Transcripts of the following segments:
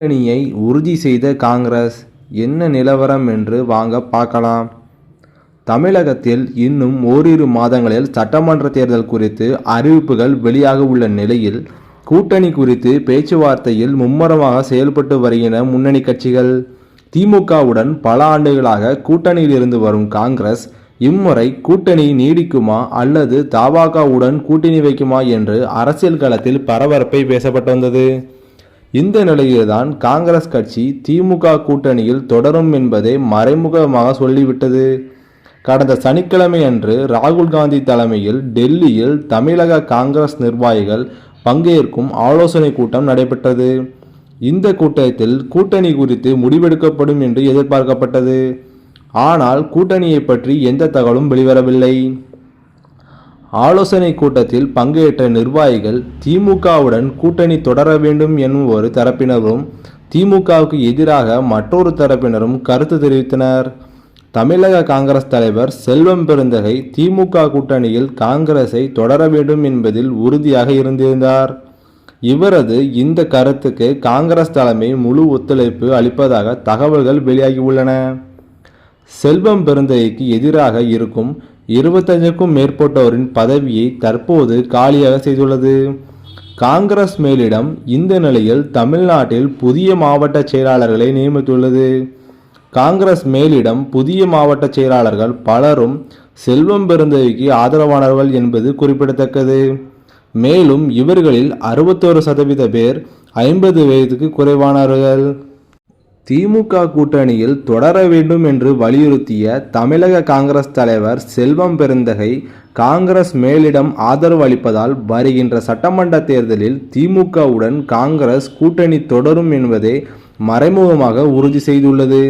கூட்டணியை உறுதி செய்த காங்கிரஸ் என்ன நிலவரம் என்று வாங்க பார்க்கலாம். தமிழகத்தில் இன்னும் ஓரிரு மாதங்களில் சட்டமன்ற தேர்தல் குறித்து அறிவிப்புகள் வெளியாக உள்ள நிலையில் கூட்டணி குறித்து பேச்சுவார்த்தையில் மும்முரமாக செயல்பட்டு வருகின்ற முன்னணி கட்சிகள் திமுகவுடன் பல ஆண்டுகளாக கூட்டணியில் இருந்து வரும் காங்கிரஸ் இம்முறை கூட்டணி நீடிக்குமா அல்லது தபாகவுடன் கூட்டணி வைக்குமா என்று அரசியல் களத்தில் பரபரப்பை பேசப்பட்டு வந்தது. இந்த நிலையில்தான் காங்கிரஸ் கட்சி திமுக கூட்டணியில் தொடரும் என்பதை மறைமுகமாக சொல்லிவிட்டது. கடந்த சனிக்கிழமை அன்று ராகுல் காந்தி தலைமையில் டெல்லியில் தமிழக காங்கிரஸ் நிர்வாகிகள் பங்கேற்கும் ஆலோசனை கூட்டம் நடைபெற்றது. இந்த கூட்டத்தில் கூட்டணி குறித்து முடிவெடுக்கப்படும் என்று எதிர்பார்க்கப்பட்டது. ஆனால் கூட்டணியை பற்றி எந்த தகவலும் வெளிவரவில்லை. ஆலோசனை கூட்டத்தில் பங்கேற்ற நிர்வாகிகள் திமுகவுடன் கூட்டணி தொடர வேண்டும் எனும் ஒரு தரப்பினரும் திமுகவுக்கு எதிராக மற்றொரு தரப்பினரும் கருத்து தெரிவித்தனர். தமிழக காங்கிரஸ் தலைவர் செல்வம் பெருந்தகை திமுக கூட்டணியில் காங்கிரஸை தொடர வேண்டும் என்பதில் உறுதியாக இருந்திருந்தார். இவரது இந்த கருத்துக்கு காங்கிரஸ் தலைமை முழு ஒத்துழைப்பு அளிப்பதாக தகவல்கள் வெளியாகியுள்ளன. செல்வம் பெருந்தகைக்கு எதிராக இருக்கும் இருபத்தஞ்சுக்கும் மேற்பட்டோரின் பதவியை தற்போது காலியாக செய்துள்ளது. காங்கிரஸ் மேலிடம் இந்த நிலையில் தமிழ்நாட்டில் புதிய மாவட்ட செயலாளர்களை நியமித்துள்ளது. காங்கிரஸ் மேலிடம் புதிய மாவட்ட செயலாளர்கள் பலரும் செல்வம் பெருந்தவிக்கு ஆதரவானவர்கள் என்பது குறிப்பிடத்தக்கது. மேலும் இவர்களில் அறுபத்தோரு சதவீத பேர் ஐம்பது வயதுக்கு குறைவானவர்கள். திமுக கூட்டணியில் தொடர வேண்டும் என்று வலியுறுத்திய தமிழக காங்கிரஸ் தலைவர் செல்வம் பெருந்தகை காங்கிரஸ் மேலிடம் ஆதரவு அளிப்பதால் வருகின்ற சட்டமன்ற தேர்தலில் திமுகவுடன் காங்கிரஸ் கூட்டணி தொடரும் என்பதை மறைமுகமாக உறுதி செய்துள்ளது.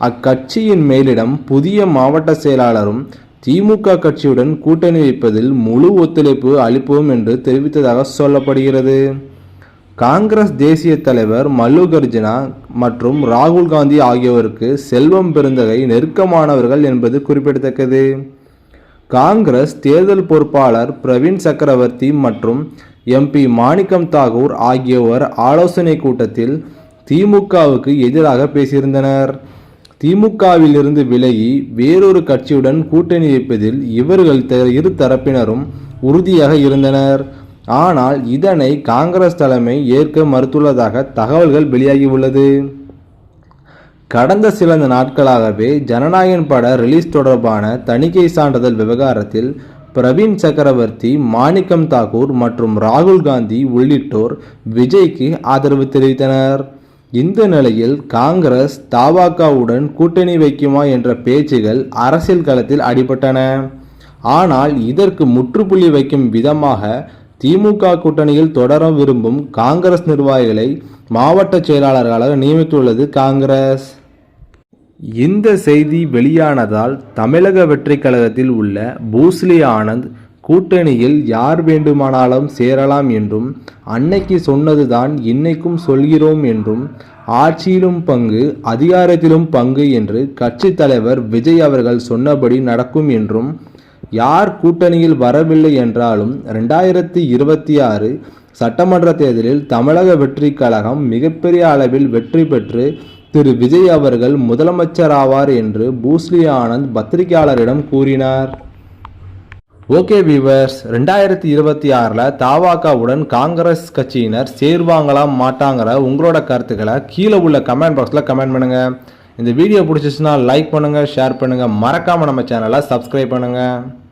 அக்கட்சியின் மேலிடம் புதிய மாவட்ட செயலாளரும் திமுக கட்சியுடன் கூட்டணி வைப்பதில் முழு ஒத்துழைப்பு அளிப்போம் என்று தெரிவித்ததாக சொல்லப்படுகிறது. காங்கிரஸ் தேசிய தலைவர் மல்லுகர்ஜுனா மற்றும் ராகுல் காந்தி ஆகியோருக்கு செல்வம் பெருந்தகை நெருக்கமானவர்கள் என்பது குறிப்பிடத்தக்கது. காங்கிரஸ் தேர்தல் பொறுப்பாளர் பிரவீன் சக்கரவர்த்தி மற்றும் எம்பி மாணிக்கம் தாகூர் ஆகியோர் ஆலோசனை கூட்டத்தில் திமுகவுக்கு எதிராக பேசியிருந்தனர். திமுகவிலிருந்து விலகி வேறொரு கட்சியுடன் கூட்டணி வைப்பதில் இவர்கள் இரு தரப்பினரும் உறுதியாக இருந்தனர். ஆனால் இதனை காங்கிரஸ் தலைமை ஏற்க மறுத்துள்ளதாக தகவல்கள் வெளியாகியுள்ளது. கடந்த சில நாட்களாகவே ஜனநாயகன் பட ரிலீஸ் தொடர்பான தணிக்கை சான்றிதழ் விவகாரத்தில் பிரவீன் சக்கரவர்த்தி மாணிக்கம் தாக்கூர் மற்றும் ராகுல் காந்தி உள்ளிட்டோர் விஜய்க்கு ஆதரவு தெரிவித்தனர். இந்த நிலையில் காங்கிரஸ் தாவாக்காவுடன் கூட்டணி வைக்குமா என்ற பேச்சுகள் அரசியல் களத்தில் அடிபட்டன. ஆனால் இதற்கு முற்றுப்புள்ளி வைக்கும் விதமாக திமுக கூட்டணியில் தொடர விரும்பும் காங்கிரஸ் நிர்வாகிகளை மாவட்ட செயலாளர்களாக நியமித்துள்ளது காங்கிரஸ். இந்த செய்தி வெளியானதால் தமிழக வெற்றி கழகத்தில் உள்ள பூஸ்லி ஆனந்த் கூட்டணியில் யார் வேண்டுமானாலும் சேரலாம் என்றும் அன்னைக்கு சொன்னதுதான் இன்னைக்கும் சொல்கிறோம் என்றும் ஆட்சியிலும் பங்கு அதிகாரத்திலும் பங்கு என்று கட்சி தலைவர் விஜய் அவர்கள் சொன்னபடி நடக்கும் என்றும் யார் கூட்டணியில் வரவில்லை என்றாலும் ரெண்டாயிரத்தி இருபத்தி ஆறு சட்டமன்ற தேர்தலில் தமிழக வெற்றி கழகம் மிகப்பெரிய அளவில் வெற்றி பெற்று திரு. விஜய் அவர்கள் முதலமைச்சராவார் என்று பூஸ்லி ஆனந்த் பத்திரிகையாளரிடம் கூறினார். ஓகே வீவர்ஸ் ரெண்டாயிரத்தி இருபத்தி ஆறில் தாவாக்காவுடன் காங்கிரஸ் கட்சியினர் சேர்வாங்களா மாட்டாங்கிற உங்களோட கருத்துக்களை கீழே உள்ள கமெண்ட் பாக்ஸில் கமெண்ட் பண்ணுங்கள் இந்த வீடியோ பிடிச்சிச்சுன்னா லைக் பண்ணுங்கள் ஷேர் பண்ணுங்கள் மறக்காமல் நம்ம சேனலை சப்ஸ்கிரைப் பண்ணுங்கள்